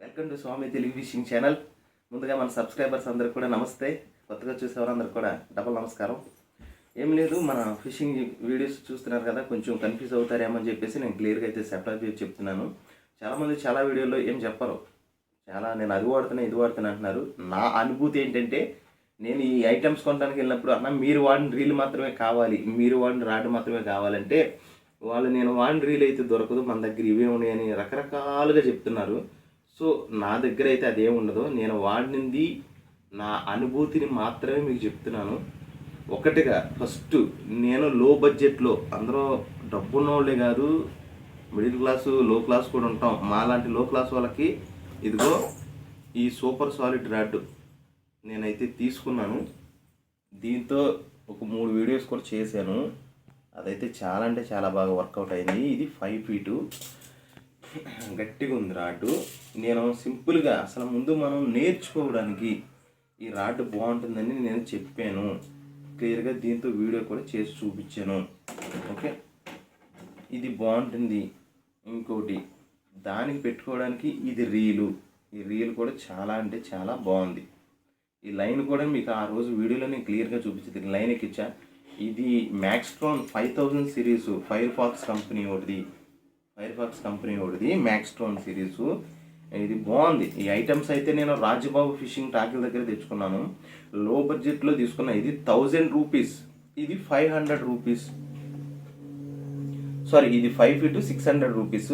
Welcome to Swamy Telugu fishing channel. ముందుగా మన subscribers అందరికి కూడా నమస్తే. కొత్తగా చూసే వారందరికి కూడా డబల్ నమస్కారం. ఏం లేదు మన ఫిషింగ్ వీడియోస్ చూస్తున్నారు కదా కొంచెం కన్ఫ్యూజ్ అవుతారేమో అని చెప్పేసి నేను క్లియర్గా అయితే సెపరేట్ చేసి చెప్తున్నాను. చాలామంది చాలా వీడియోలో ఏం చెప్పరు. చాలా నేను అది వాడుతున్నా ఇది వాడుతున్నా అంటున్నారు. నా అనుభూతి ఏంటంటే నేను ఈ ఐటమ్స్ కొనడానికి వెళ్ళినప్పుడు అన్న మీరు వాడిన రీల్ మాత్రమే కావాలి. మీరు వాడిన రాడ్ మాత్రమే కావాలంటే వాళ్ళు నేను వాడిన రీల్ అయితే దొరకదు మన దగ్గర ఇవే ఉన్నాయని రకరకాలుగా చెప్తున్నారు. సో నా దగ్గర అయితే అదేం ఉండదు. నేను వాడినది నా అనుభూతిని మాత్రమే మీకు చెప్తున్నాను. ఒకటిగా ఫస్ట్ నేను లో బడ్జెట్లో అందరూ డబ్బున్న వాళ్ళే కాదు మిడిల్ క్లాసు లో క్లాస్ కూడా ఉంటాం. మా లాంటి లో క్లాస్ వాళ్ళకి ఇదిగో ఈ సూపర్ సాలిడ్ రాడ్ నేనైతే తీసుకున్నాను. దీంతో ఒక మూడు వీడియోస్ కూడా చేశాను. అదైతే చాలా అంటే చాలా బాగా వర్కౌట్ అయింది ఇది ఫైవ్ ఫీటు గట్టిగా ఉంది రాడ్డు. నేను సింపుల్గా అసలు ముందు మనం నేర్చుకోవడానికి ఈ రాడ్ బాగుంటుందని నేను చెప్పాను. క్లియర్గా దీంతో వీడియో కూడా చేసి చూపించాను. ఓకే? ఇది బాగుంటుంది. ఇంకోటి దానికి పెట్టుకోవడానికి ఇది రీలు. ఈ రీల్ కూడా చాలా అంటే చాలా బాగుంది. ఈ లైన్ కూడా మీకు ఆ రోజు వీడియోలో నేను క్లియర్గా చూపించింది లైన్ ఎక్కిచ్చా ఇది Maxtron five thousand series Firefox company ఒకటిది fire pox company ఒకటిది మ్యాక్స్టోన్ సిరీస్ ఇది బాగుంది. ఈ ఐటమ్స్ అయితే నేను రాజబాబు ఫిషింగ్ టాకిల్ దగ్గర తెచ్చుకున్నాను. లో బడ్జెట్లో తీసుకున్న ఇది థౌజండ్ రూపీస్. ఇది ఫైవ్ హండ్రెడ్ రూపీస్. సారీ ఇది five feet six hundred rupees.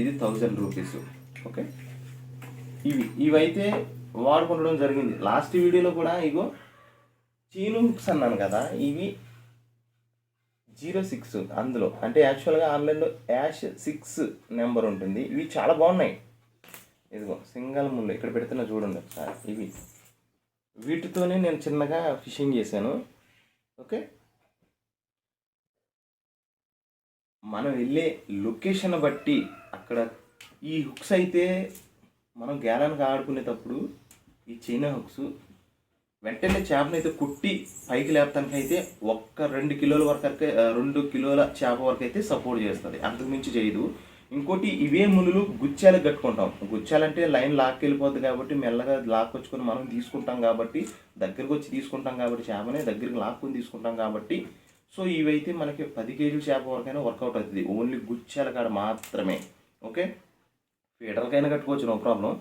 ఇది థౌజండ్ రూపీస్. ఓకే? ఇవి ఇవైతే వాడుకుంటడం జరిగింది. లాస్ట్ వీడియోలో కూడా ఇగో చీను హుక్స్ అన్నాను కదా ఇవి జీరో సిక్స్ అందులో. అంటే యాక్చువల్గా ఆన్లైన్లో యాష్ సిక్స్ నెంబర్ ఉంటుంది. ఇవి చాలా బాగున్నాయి. ఇదిగో సింగల్ ముళ్ళు. ఇక్కడ పెడుతున్నా చూడండి ఒకసారి. ఇవి. వీటితోనే నేను చిన్నగా ఫిషింగ్ చేశాను. ఓకే? మనం వెళ్ళే లొకేషన్ బట్టి అక్కడ ఈ హుక్స్ అయితే మనం గ్యాలన్కి ఆడుకునేటప్పుడు ఈ చైనా హుక్స్ వెంటనే చేపను అయితే కుట్టి పైకి లేపటానికి అయితే ఒక్క రెండు కిలోల వరకు రెండు కిలోల చేప వరకు అయితే సపోర్ట్ చేస్తుంది అంతకుమించి చేయదు. ఇంకోటి ఇవే మునులు గుచ్చాలకు కట్టుకుంటాం. గుచ్చాలంటే లైన్ లాక్కెళ్ళిపోద్ది కాబట్టి మెల్లగా లాక్కొచ్చుకొని మనం తీసుకుంటాం కాబట్టి దగ్గరకు వచ్చి తీసుకుంటాం కాబట్టి చేపనే దగ్గరికి లాక్కొని తీసుకుంటాం కాబట్టి సో ఇవైతే మనకి పది కేజీల చేప వరకైనా వర్కౌట్ అవుతుంది. ఓన్లీ గుచ్చాల కాడ మాత్రమే. ఓకే? ఫీడర్కైనా కట్టుకోవచ్చు నో ప్రాబ్లం.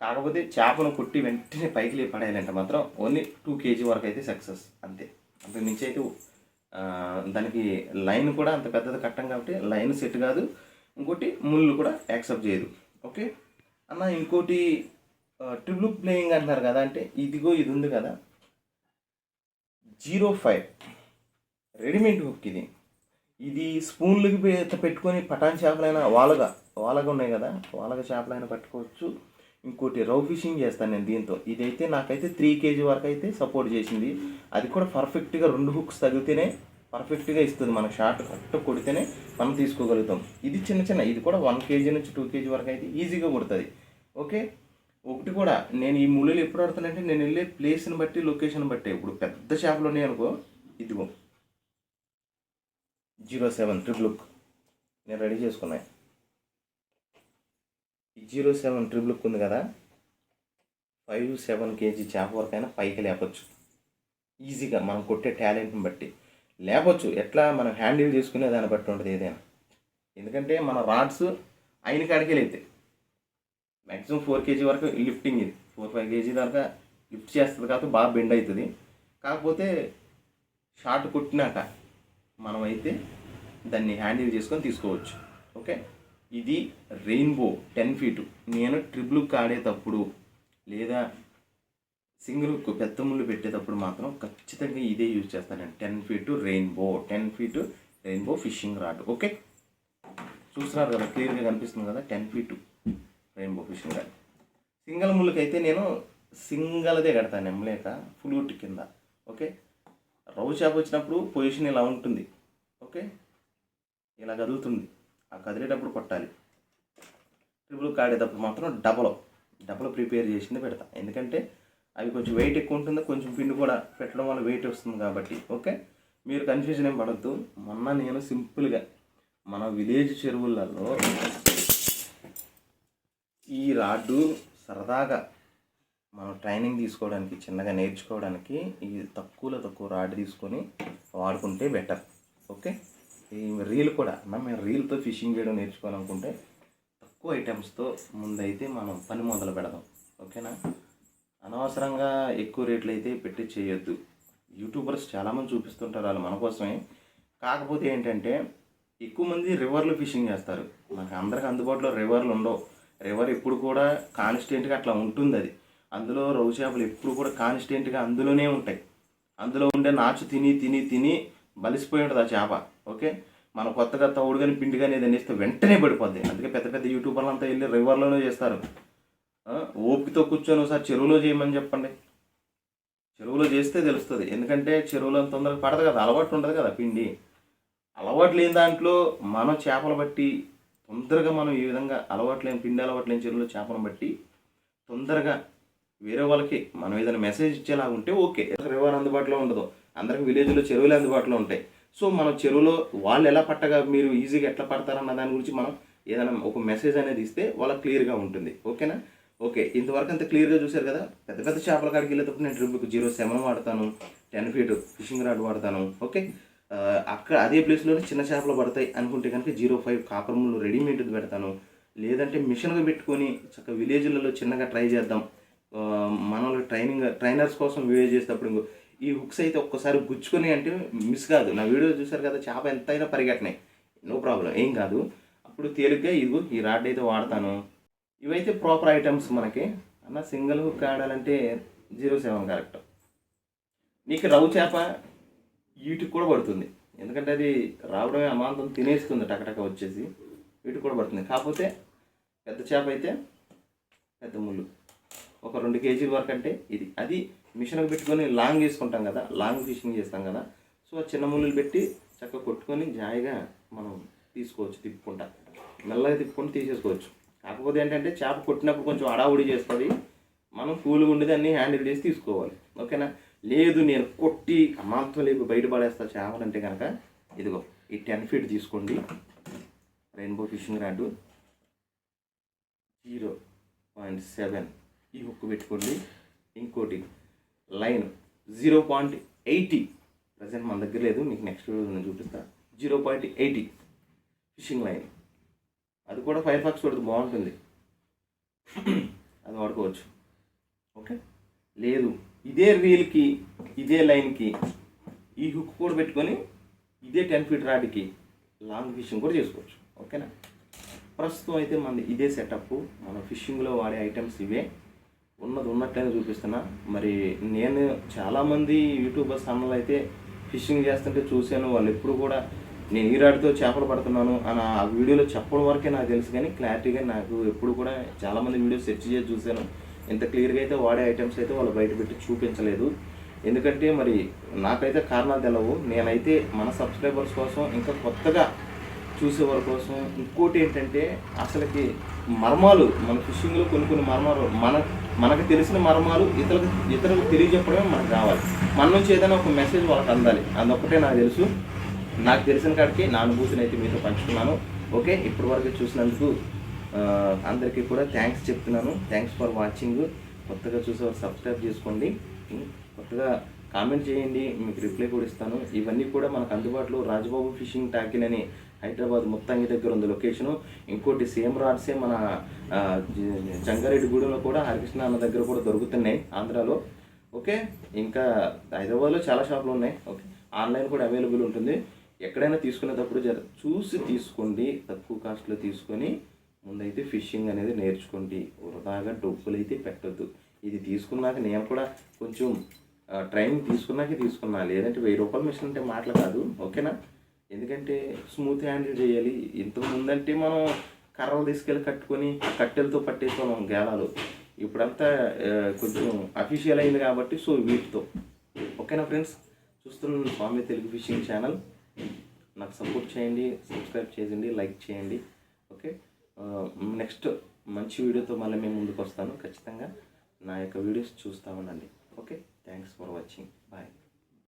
కాకపోతే చేపను కొట్టి వెంటనే పైకి లేపి పడేయాలంటే మాత్రం ఓన్లీ టూ కేజీ వరకు అయితే సక్సెస్ అంతే. అంతకు మించి అయితే దానికి లైన్ కూడా అంత పెద్దది కట్టం కాబట్టి లైన్ సెట్ కాదు. ఇంకోటి ముళ్ళు కూడా యాక్సెప్ట్ చేయదు. ఓకే? అన్న ఇంకోటి ట్రిపుల్ ప్లేయింగ్ అంటున్నారు కదా అంటే ఇదిగో ఇది ఉంది కదా. జీరో ఫైవ్ రెడీమేడ్ హుక్ ఇది. ఇది స్పూన్లకి పెట్టుకొని పటాన్ చేపలైనా వాలగా వాలగా ఉన్నాయి కదా. వాలగా చేపలైనా పట్టుకోవచ్చు. ఇంకోటి రౌ ఫిషింగ్ చేస్తాను నేను దీంతో. ఇదైతే నాకైతే త్రీ కేజీ వరకు అయితే సపోర్ట్ చేసింది. అది కూడా పర్ఫెక్ట్గా రెండు హుక్స్ తగిలితేనే పర్ఫెక్ట్గా ఇస్తుంది మన షార్ట్ కరెక్ట్ కొడితేనే మనం తీసుకోగలుగుతాం. ఇది చిన్న చిన్న ఇది కూడా వన్ కేజీ నుంచి టూ కేజీ వరకు అయితే ఈజీగా కొడుతుంది. ఓకే? ఒకటి కూడా నేను ఈ ముళ్ళు ఎప్పుడు ఆడుతానంటే నేను వెళ్ళే ప్లేస్ని బట్టి లొకేషన్ బట్టి. ఇప్పుడు పెద్ద షాప్లో ఉన్నాయి అనుకో ఇదిగో. జీరో సెవెన్ ట్రిపుల్ లుక్ నేను రెడీ చేసుకున్నాను జీరో సెవెన్ ట్రిబుల్ ఉంది కదా. ఫైవ్ సెవెన్ కేజీ చేప వరకైనా పైకి లేపచ్చు. ఈజీగా మనం కొట్టే టాలెంట్ని బట్టి. లేపచ్చు. ఎట్లా మనం హ్యాండిల్ చేసుకునే దాన్ని బట్టి ఉంటుంది ఏదైనా. ఎందుకంటే మన రాడ్స్ అయిన కాడికి లేతాయి మ్యాక్సిమం ఫోర్ కేజీ వరకు లిఫ్టింగ్ ఇది. ఫోర్ ఫైవ్ కేజీ దాకా లిఫ్ట్ చేస్తుంది కాబట్టి బాగా బెండ్ అవుతుంది కాకపోతే షార్ట్ కొట్టినాక మనం అయితే దాన్ని హ్యాండిల్ చేసుకొని తీసుకోవచ్చు. ఓకే? ఇది రెయిన్బో టెన్ ఫీటు. నేను ట్రిపుల్ ఆడేటప్పుడు లేదా సింగిల్ పెద్ద ముళ్ళు పెట్టేటప్పుడు మాత్రం ఖచ్చితంగా ఇదే యూజ్ చేస్తాను ten feet rainbow ten feet rainbow fishing rod. Okay? చూస్తున్నారు కదా క్లియర్గా కనిపిస్తుంది కదా ten feet rainbow fishing rod. Single ముళ్ళకైతే నేను సింగల్దే కడతాను ఎమ్మలేక ఫ్లూట్ కింద. ఓకే? రవ్వు చేప వచ్చినప్పుడు పొజిషన్ ఇలా ఉంటుంది. ఓకే? ఇలా కదులుతుంది. ఆ కదిలేటప్పుడు కొట్టాలి. ట్రిపుల్ కాడేటప్పుడు మాత్రం డబల్ డబల్ ప్రిపేర్ చేసింది పెడతా. ఎందుకంటే అవి కొంచెం వెయిట్ ఎక్కువ ఉంటుంది కొంచెం పిండి కూడా పెట్టడం వల్ల వెయిట్ వస్తుంది కాబట్టి ఓకే? మీరు కన్ఫ్యూజన్ ఏం పడద్దు. మొన్న నేను సింపుల్గా మన విలేజ్ చెరువులలో ఈ రాడ్డు సరదాగా మనం ట్రైనింగ్ తీసుకోవడానికి చిన్నగా నేర్చుకోవడానికి ఈ తక్కువలో తక్కువ రాడ్ తీసుకొని వాడుకుంటే బెటర్ ఓకే? రీల్ కూడా మనం మేము రీల్తో ఫిషింగ్ చేయడం నేర్చుకోవాలనుకుంటే తక్కువ ఐటమ్స్తో ముందైతే మనం పని మొదలు పెడదాం. ఓకేనా? అనవసరంగా ఎక్కువ రేట్లు అయితే పెట్టి చేయొద్దు. యూట్యూబర్స్ చాలామంది చూపిస్తుంటారు వాళ్ళు మన కోసమే. కాకపోతే ఏంటంటే ఎక్కువ మంది రివర్లు ఫిషింగ్ చేస్తారు. మనకు అందరికి అందుబాటులో రివర్లు ఉండవు. రివర్ ఎప్పుడు కూడా కాన్స్టెంట్గా అట్లా ఉంటుంది అది. అందులో రవ్వు చేపలు ఎప్పుడు కూడా కాన్స్టెంట్గా అందులోనే ఉంటాయి. అందులో ఉండే నాచు తిని తిని తిని బలిసిపోయి ఉంటుంది ఆ చేప. ఓకే? మనం కొత్తగా తౌడు కానీ పిండి కానీ ఏదైనా ఇస్తే వెంటనే పడిపోద్ది. అందుకే పెద్ద పెద్ద యూట్యూబర్లు అంతా వెళ్ళి రివర్లోనే చేస్తారు. ఓపికతో కూర్చొని ఒకసారి చెరువులో చేయమని చెప్పండి. చెరువులో చేస్తే తెలుస్తుంది. ఎందుకంటే చెరువులో తొందరగా పడదు కదా అలవాటు ఉండదు కదా పిండి. అలవాటు లేని దాంట్లో మనం చేపలు బట్టి తొందరగా మనం ఈ విధంగా అలవాటు లేని పిండి అలవాటు లేని చెరువులో చేపలను బట్టి తొందరగా వేరే వాళ్ళకి మనం ఏదైనా మెసేజ్ ఇచ్చేలా ఉంటే ఓకే. రివర్ అందుబాటులో ఉండదు. అందరికి విలేజ్లో చెరువులు అందుబాటులో ఉంటాయి. సో మనం చెరువులో వాళ్ళు ఎలా పట్టగా మీరు ఈజీగా ఎట్లా పడతారన్న దాని గురించి మనం ఏదైనా ఒక మెసేజ్ అనేది ఇస్తే వాళ్ళకి క్లియర్గా ఉంటుంది. ఓకేనా? ఓకే ఇంతవరకు అంత క్లియర్గా చూశారు కదా? పెద్ద పెద్ద చేపల కాడికి వెళ్ళేటప్పుడు నేను ట్రిప్కి జీరో సెవెన్ వాడతాను టెన్ ఫీట్ ఫిషింగ్ రాడ్ వాడతాను ఓకే? అక్కడ అదే ప్లేస్లోనే చిన్న చేపలు పడతాయి అనుకుంటే కనుక జీరో ఫైవ్ కాపర్ ముళ్ళు రెడీమేడ్ పెడతాను. లేదంటే మిషన్గా పెట్టుకొని చక్కగా విలేజ్లలో చిన్నగా ట్రై చేద్దాం. మన వాళ్ళు ట్రైనింగ్ ట్రైనర్స్ కోసం వీడియో చేసేటప్పుడు ఈ హుక్స్ అయితే ఒక్కసారి గుచ్చుకొని అంటే మిస్ కాదు. నా వీడియో చూసారు కదా చేప ఎంతైనా పరిగెట్టినాయి. నో ప్రాబ్లం ఏం కాదు. అప్పుడు తేలిగ్గా ఇదిగో ఈ రాడ్ అయితే వాడతాను. ఇవైతే ప్రాపర్ ఐటమ్స్ మనకి. అన్న సింగిల్ హుక్ ఆడాలంటే జీరో సెవెన్ కరెక్ట్ నీకు రవ్వు చేప వీటికి కూడా పడుతుంది. ఎందుకంటే అది రావడమే అమాంతం తినేస్తుంది టకటక వచ్చేసి. వీటికి కూడా పడుతుంది. కాకపోతే పెద్ద చేప అయితే పెద్ద ముళ్ళు. ఒక రెండు కేజీల వరకు అంటే ఇది. అది మిషన్కి పెట్టుకొని లాంగ్ తీసుకుంటాం కదా లాంగ్ ఫిషింగ్ చేస్తాం కదా. సో ఆ చిన్న ముళ్ళు పెట్టి చక్కగా కొట్టుకొని జాయిగా మనం తీసుకోవచ్చు తిప్పుకుంటా. మెల్లగా తిప్పుకొని తీసేసుకోవచ్చు. కాకపోతే ఏంటంటే చేప కొట్టినప్పుడు కొంచెం అడావుడి చేస్తుంది. మనం కూల్గా ఉండి దాన్ని హ్యాండిల్ చేసి తీసుకోవాలి. ఓకేనా? లేదు నేను కొట్టి అమాంతం లేపు బయటపడేస్తా చేపలంటే కనుక ఇదిగో ఈ టెన్ ఫీట్ తీసుకోండి. Rainbow fishing rod. Zero point seven. ఈ హుక్ పెట్టుకోండి. ఇంకోటి line zero point eighty. Present మన దగ్గర లేదు మీకు నెక్స్ట్ నేను చూపిస్తా. Zero point eighty fishing line. అది కూడా ఫైర్ ఫాక్స్ కొడుతుంది బాగుంటుంది. అది వాడుకోవచ్చు. ఓకే? లేదు ఇదే రీల్కి ఇదే లైన్కి ఈ హుక్ కూడా పెట్టుకొని ఇదే టెన్ ఫీట్ రాడ్కి లాంగ్ ఫిషింగ్ కూడా చేసుకోవచ్చు. ఓకేనా? ప్రస్తుతం అయితే మన ఇదే సెటప్ మన ఫిషింగ్లో వాడే ఐటమ్స్ ఇవే. ఉన్నది ఉన్నట్లయినా చూపిస్తున్నా. మరి నేను చాలామంది యూట్యూబర్స్ అన్నలు అయితే ఫిషింగ్ చేస్తుంటే చూశాను. వాళ్ళు ఎప్పుడు కూడా నేను ఈరాడితో చేపలు పడుతున్నాను అని ఆ వీడియోలో చెప్పడం వరకే నాకు తెలుసు కానీ క్లారిటీగా నాకు ఎప్పుడు కూడా చాలామంది వీడియోస్ సెర్చ్ చేసి చూశాను. ఇంత క్లియర్గా అయితే వాడే ఐటమ్స్ అయితే వాళ్ళు బయట పెట్టి చూపించలేదు. ఎందుకంటే మరి నాకైతే కారణాలు తెలవు. నేనైతే మన సబ్స్క్రైబర్స్ కోసం ఇంకా కొత్తగా చూసేవారి కోసం ఇంకోటి ఏంటంటే అసలుకి మర్మాలు మన ఫిషింగ్లో కొన్ని కొన్ని మర్మాలు మన మనకు తెలిసిన మర్మాలు ఇతరులకు ఇతరులకు తెలియజెప్పడమే మనకు కావాలి. మన నుంచి ఏదైనా ఒక మెసేజ్ వాళ్ళకి అందాలి. అదొక్కటే నాకు తెలుసు. నాకు తెలిసిన కాడికి నా అనుభూతిని అయితే మీతో పంచుకున్నాను. ఓకే? ఇప్పటి వరకు చూసినందుకు అందరికీ కూడా థ్యాంక్స్ చెప్తున్నాను. థ్యాంక్స్ ఫర్ వాచింగ్ కొత్తగా చూసేవారు సబ్స్క్రైబ్ చేసుకోండి. కొత్తగా కామెంట్ చేయండి. మీకు రిప్లై కూడా ఇస్తాను. ఇవన్నీ కూడా మనకు అందుబాటులో రాజబాబు ఫిషింగ్ ట్యాకిన్ అని హైదరాబాద్ మొత్తంగి దగ్గర ఉంది లొకేషను. ఇంకోటి సేమ్ రాడ్సే మన ఆ, జంగారెడ్డిగూడెంలో కూడా హరికృష్ణ అన్న దగ్గర కూడా దొరుకుతున్నాయి ఆంధ్రాలో. ఓకే? ఇంకా హైదరాబాద్లో చాలా షాపులు ఉన్నాయి. ఓకే. ఆన్లైన్ కూడా అవైలబుల్ ఉంటుంది. ఎక్కడైనా తీసుకునేటప్పుడు జర చూసి తీసుకోండి. తక్కువ కాస్ట్లో తీసుకొని ముందైతే ఫిషింగ్ అనేది నేర్చుకోండి. వృధాగా డబ్బులు అయితే పెట్టద్దు. ఇది తీసుకున్నాక నేను కూడా కొంచెం ట్రైనింగ్ తీసుకున్నాకే తీసుకున్నా. లేదంటే వెయ్యి రూపాయలు మిషన్ అంటే మాటలు కాదు. ఓకేనా? ఎందుకంటే స్మూత్ హ్యాండిల్ చేయాలి. ఇంతకు ముందంటే మనం కర్రలు తీసుకెళ్ళి కట్టుకొని కట్టెలతో పట్టేసుకోవడం గేలాలు. ఇప్పుడంతా కొంచెం అఫీషియల్ అయింది కాబట్టి సో వీటితో. ఓకేనా ఫ్రెండ్స్ చూస్తున్న స్వామి తెలుగు ఫిషింగ్ ఛానల్ నాకు సపోర్ట్ చేయండి సబ్స్క్రైబ్ చేయండి లైక్ చేయండి. ఓకే? నెక్స్ట్ మంచి వీడియోతో మళ్ళీ మేము ముందుకు వస్తాను. ఖచ్చితంగా నా యొక్క వీడియోస్ చూస్తూ ఉండండి. Okay? Thanks for watching bye